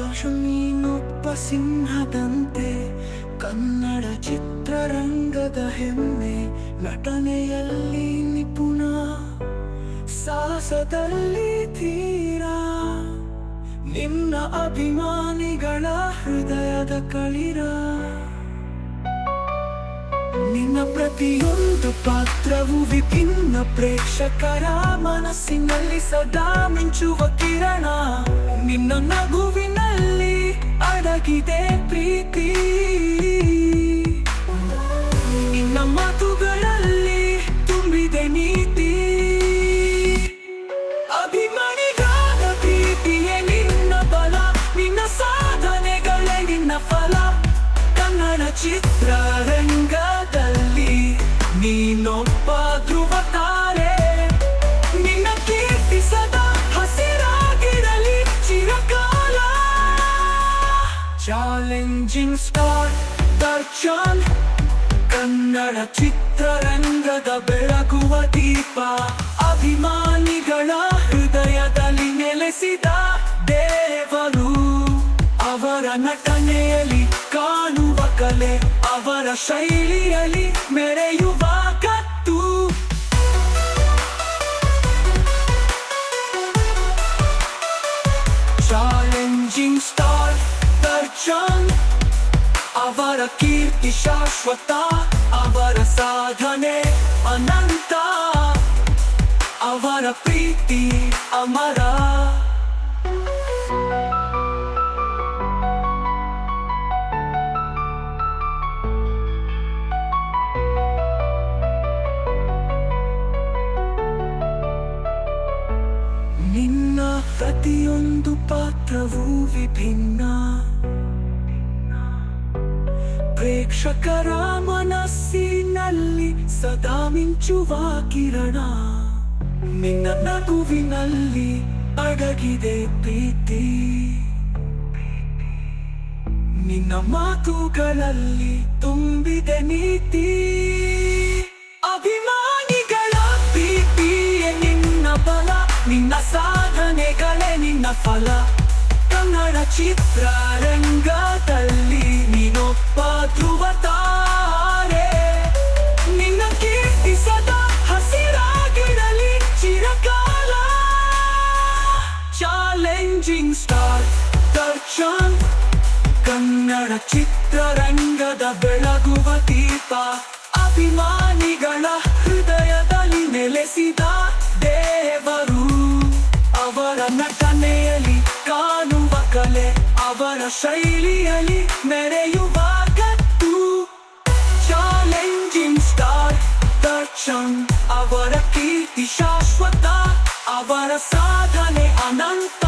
ದರ್ಶನ್ ನೀನೊಬ್ಬ ಸಿಂಹದಂತೆ ಕನ್ನಡ ಚಿತ್ರರಂಗದ ಹೆಮ್ಮೆ ನಟನೆಯಲ್ಲಿ ನಿಪುಣ ಸಾಹಸದಲ್ಲಿ ತೀರಾ. ನಿನ್ನ ಅಭಿಮಾನಿಗಳ ಹೃದಯದ ಕಳಿರ. ನಿನ್ನ ಪ್ರತಿಯೊಂದು ಪಾತ್ರವು ವಿಭಿನ್ನ ಪ್ರೇಕ್ಷಕರ ಮನಸ್ಸಿನಲ್ಲಿ ಸದಾ ಮಿಂಚುವ ಕಿರಣ. ನಿನ್ನ ನಗುವಿನಲ್ಲಿ ಅಡಗಿದೆ ಪ್ರೀತಿ. ನಿನ್ನ ಮಾತುಗಳಲ್ಲಿ ತುಂಬಿದೆ ನೀತಿ. ಅಭಿಮಾನಿಗಾದ ಪ್ರೀತಿಯೇ ನಿನ್ನ ಬಲ, ನಿನ್ನ ಸಾಧನೆಗಳೇ ನಿನ್ನ ಫಲ. ಕನ್ನಡ ಚಿತ್ರರಂಗದಲ್ಲಿ ನೀನೊಬ್ಬ ಚಾಲೆಂಜಿಂಗ್ ಸ್ಟಾರ್ ದರ್ಶನ್ ಕನ್ನಡ ಚಿತ್ರರಂಗದ ಬೆಳಗುವ ದೀಪ ಅಭಿಮಾನಿಗಳ ಹೃದಯದಲ್ಲಿ ನೆಲೆಸಿದ ದೇವರು ಅವರ ನಟನೆಯಲ್ಲಿ ಕಾಣುವ ಕಲೆ ಅವರ ಶೈಲಿಯಲ್ಲಿ ಮೆರೆಯುವ ದರ್ಶನ್ ಅವರ ಕೀರ್ತಿ ಶಾಶ್ವತ ಅವರ ಸಾಧನೆ ಅನಂತ ಅವರ ಪ್ರೀತಿ ಅಮರ ನಿನ್ನ ಪ್ರತಿಯೊಂದು ಪಾತ್ರವೂ ವಿಭಿನ್ನ ಪ್ರೇಕ್ಷಕರ ಮನಸ್ಸಿನಲ್ಲಿ ಸದಾ ಮಿಂಚುವ ಕಿರಣ. ನಿನ್ನ ನಗುವಿನಲ್ಲಿ ಅಡಗಿದೆ ಪ್ರೀತಿ. ನಿನ್ನ ಮಾತುಗಳಲ್ಲಿ ತುಂಬಿದೆ ನೀತಿ. ಅಭಿಮಾನಿಗಳ ಪ್ರೀತಿಯೇ ನಿನ್ನ ಬಲ, ನಿನ್ನ ಸಾಧನೆಗಳೇ ನಿನ್ನ ಫಲ. ಕನ್ನಡ ಚಿತ್ರರಂಗದಲ್ಲಿ ನೀನೊಬ್ಬ ಧ್ರುವ ತಾರೆ ನಿನ್ನ ಕೀರ್ತಿ ಸದಾ ಹಸಿರಾಗಿರಲಿ ಚಿರಕಾಲ. ಚಾಲೆಂಜಿಂಗ್ ಸ್ಟಾರ್ ದರ್ಶನ್, ಕನ್ನಡ ಚಿತ್ರರಂಗದ ಬೆಳಗುವ ದೀಪ. ಅಭಿಮಾನಿಗಳ ಹೃದಯದಲ್ಲಿ ನೆಲೆಸಿದ ದೇವರು ಅವರ ನಟನೆಯಲ್ಲಿ ಶೈಲಿಯಲ್ಲಿ ಮೆರೆಯುವ ಕತ್ತು ಚಾಲೆಂಜಿಂಗ್ ಸ್ಟಾರ್ ದರ್ಶನ್ ಅವರ ಕೀರ್ತಿ ಶಾಶ್ವತ, ಅವರ ಸಾಧನೆ ಅನಂತ,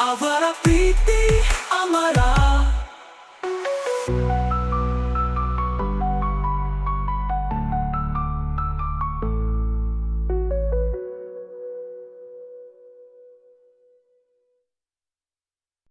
ಅವರ ಪ್ರೀತಿ ಅಮರ.